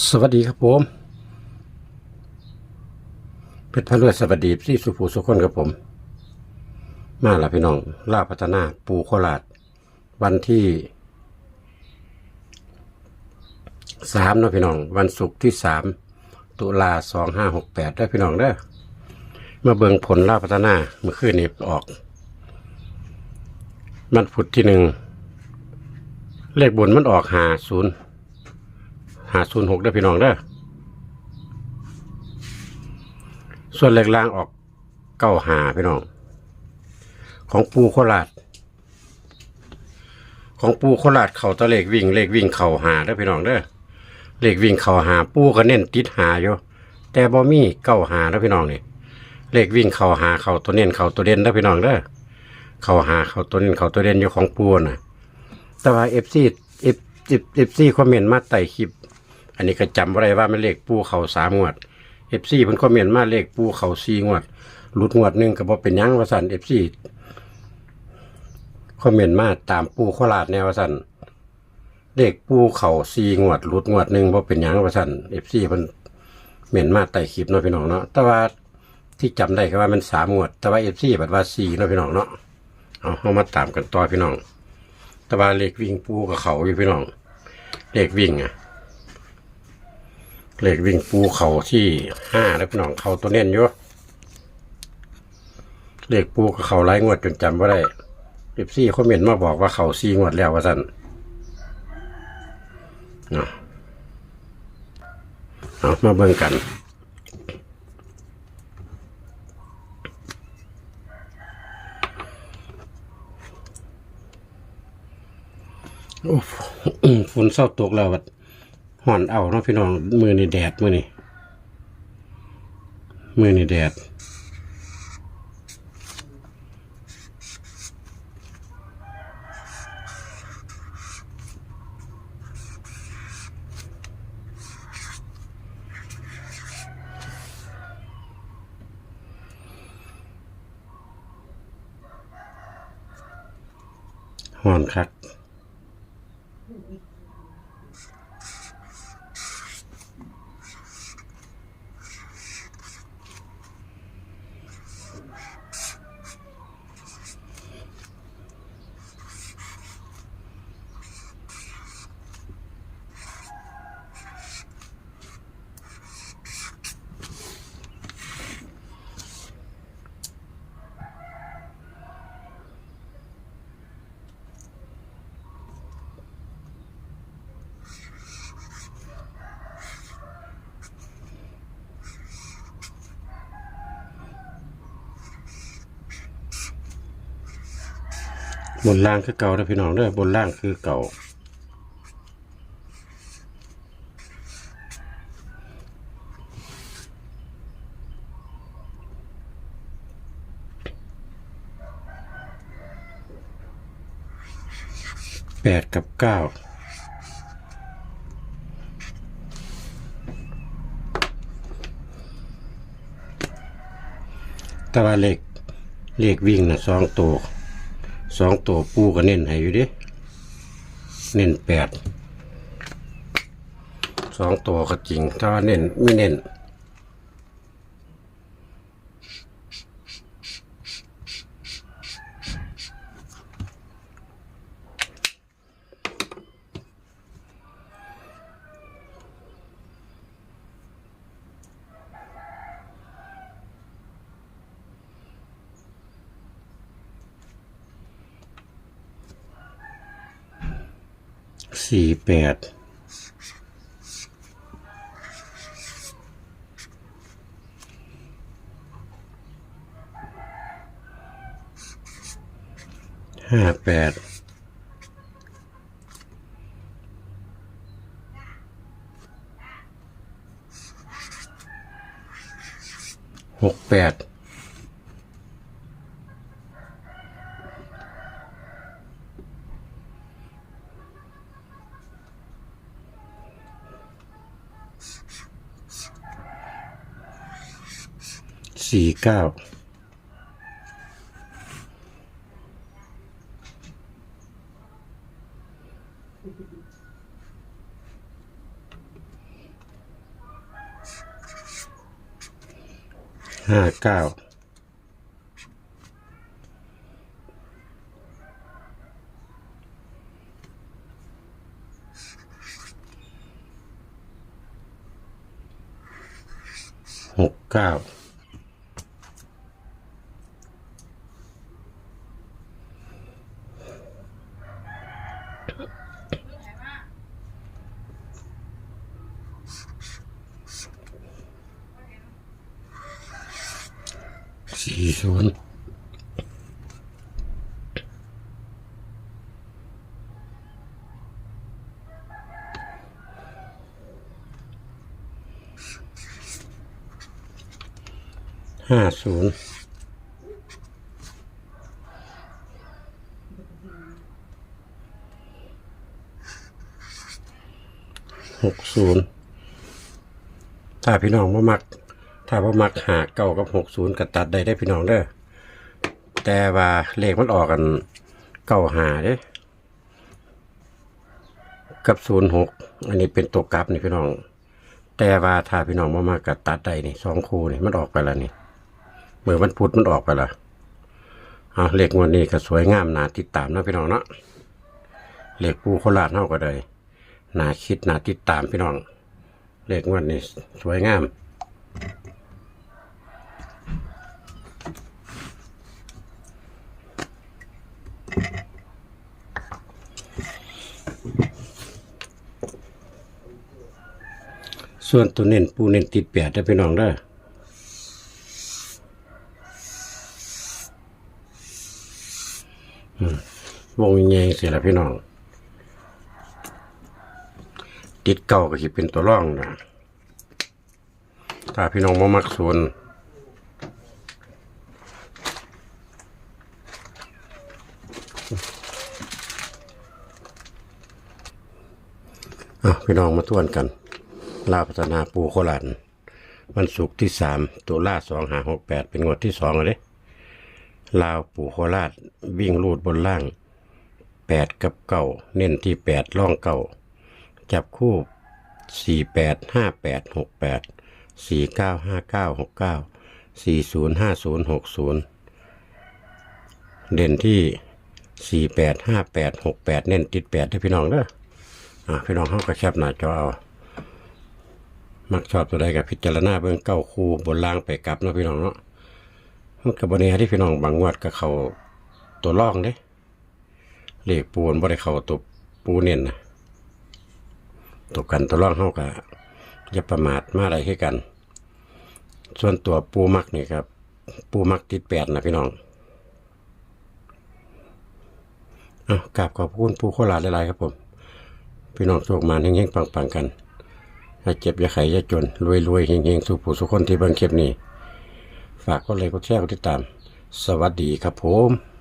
สวัสดีครับผมเพชรพระรวยสวัสดีพี่สุภูสุคนครับผม มาละพี่น้องล่าพัฒนาปูโคราช วันที่สามนะพี่น้อง วันศุกร์ที่สามตุลาสองห้าหกแปดได้พี่น้องเด้อเมื่อเบิงผลล่าพัฒนาเมื่อคืนนี้ออก มันผุดที่หนึ่งเลขบนมันออกหาศูนย์ หาศูนย์หกได้พี่น้องเด้อส่วนเล็กล่างออกเก้าหาพี่น้อง ของปูโคราชของปูโคราชเข่าตะเลขวิ่งเลขวิ่งเข่าหาได้พี่น้องเด้อเลขวิ่งเข่าหาปูก็เน้นติดหาอยู่แต่บ่มีเก้าหาได้อพี่น้องนี่เลขวิ่งเข่าหาเข่าตัวเน้นเข่าตัวเด่นได้พี่น้องเด้อเข่าหาเข่าตัวเน้นเข่าตัวเด่นอยู่ของปูน่ะแต่ว่าเอฟซีเอฟเอฟซีคอมเมนต์มาใต้คลิป อันนี้ก็จำไว้ได้ว่ามันเลขปูเข่าสามงวดเอฟซีเพิ่นคอมเมนต์มาเลขปูเข่าสี่งวดหลุดงวดหนึ่งก็บ่เป็นหยังว่าสั่นเอฟซีคอมเมนต์มาตามปูโคราชแนวว่าสั่นเลขปูเข่าสี่งวดหลุดงวดหนึ่งบ่เป็นหยังว่าสั่นเอฟซีเพิ่นเมนมาใต้คลิปเนาะพี่น้องเนาะแต่ว่าที่จำได้ก็ว่ามันสามงวด แต่ว่าเอฟซีบัดว่าสี่เนาะพี่น้องเนาะเอาเฮามาตามกันต่อพี่น้อง แต่ว่าเลขวิ่งปูกับเขาอยู่พี่น้อง เลขวิ่งอะ เลขวิ่งปูเขาที่ห้าแล้วพี่น้องเขาตัวเน้นอยู่เลขปูกับเขาไล่งวดจนจำว่าได้เอฟซีคอมเหม็นมาบอกว่าเขาซีงวดแล้วว่าสั่นเนาะเอามาเบิ่งกันโอ้ฝฝนเศร้าตกแล้ววัด ห่อนเอาเนาะพี่น้องมือนี่แดดมือนี่มือนี่แดดห่อนคัก บนล่างคือเก่าเด้อพี่น้องเด้อบนล่างคือเก่าแปดกับเก้าต่ว่าเลขเลขวิ่งนะสองตัว องตัวปูก็เน้นให้อยู่ดิเน้นแปดสองตัวก็จริงถ้าเน้นไม่เน้น สี่แปดห้าแปดหกแปด สี่เก้าห้าเก้าหกเก้า สี่ศูนย์ห้าศูนย์หกศูนย์ถ้าพี่น้องว่ามัก ถ้าว่ามักหาเก้ากับหกศูนย์ก็ตัดได้ได้พี่น้องเด้อแต่ว่าเลขมันออกกันเก้าหาเด้กับศูนย์หกอันนี้เป็นตัวกลับนี่พี่น้อง แต่ว่าถ้าพี่น้องมามากับตัดได้นี่สองคู่นี่มันออกไปแล้วนี่เมื่อวันพุธมันออกไปละเอาเลขงวดนี้ก็สวยงามนาติดตามนะพี่น้องเนาะเลขปูโคราชเท่าก็ได้นาคิดนาติดตามพี่น้อง เลขงวดนี้สวยงาม ส่วนตัวเน้นปูเน้นติดแปดได้พี่น้องได้อวงแยงเสียละพี่น้อง ติดเก่าก็คิดเป็นตัวร่องนะถ้าพี่น้องมามักส่วนอะพี่น้องมาทวนกัน ลาวพัฒนาปูโคราชวันศุกร์ที่สามตุลาสองหาหกแปดเป็นงวดที่สองเลยลาวปูโคราชวิ่งลูดบนล่างแปดกับเก่าเน้นที่แปดล่องเก่าจับคู่สี่แปดห้าแปดหกแปดสี่เก้าห้าเก้าหกเก้าสี่ศูนย์ห้าศูนย์หกศูนย์เด่นที่สี่แปดห้าแปดหกแปดเน้นติดแปดให้พี่น้องเด้ออะพี่น้องเขาก็แคบหน้าจอเอา มักชอบตัวใดกับพิจารณาเบื้องเก้าคู่บนล่างไปกลับเนาะพี่น้องเนาะมันกับบเนียที่พี่น้องบางงวดก็เขาตัวล่องเด้เลขปูนบ่ได้เขาตัวปูเน้นนะตัวกันตัวล่องเฮาก็อย่าประมาทมาอะไรให้กัน ส่วนตัวปูมักนี่ครับ ปูมักติดแปดนะพี่น้องอะกราบขอบคุณปูโคราชหลายๆครับผม พี่น้องโชคมาเฮงๆปังๆกัน ให้เจ็บอย่าไขอย่าจนรวยรวยเฮงเฮงสู่ผู้สุขคนที่เบิ่งคลิปนี้ ฝากก็เลยก็แชร์ก็ติดตาม สวัสดีครับผม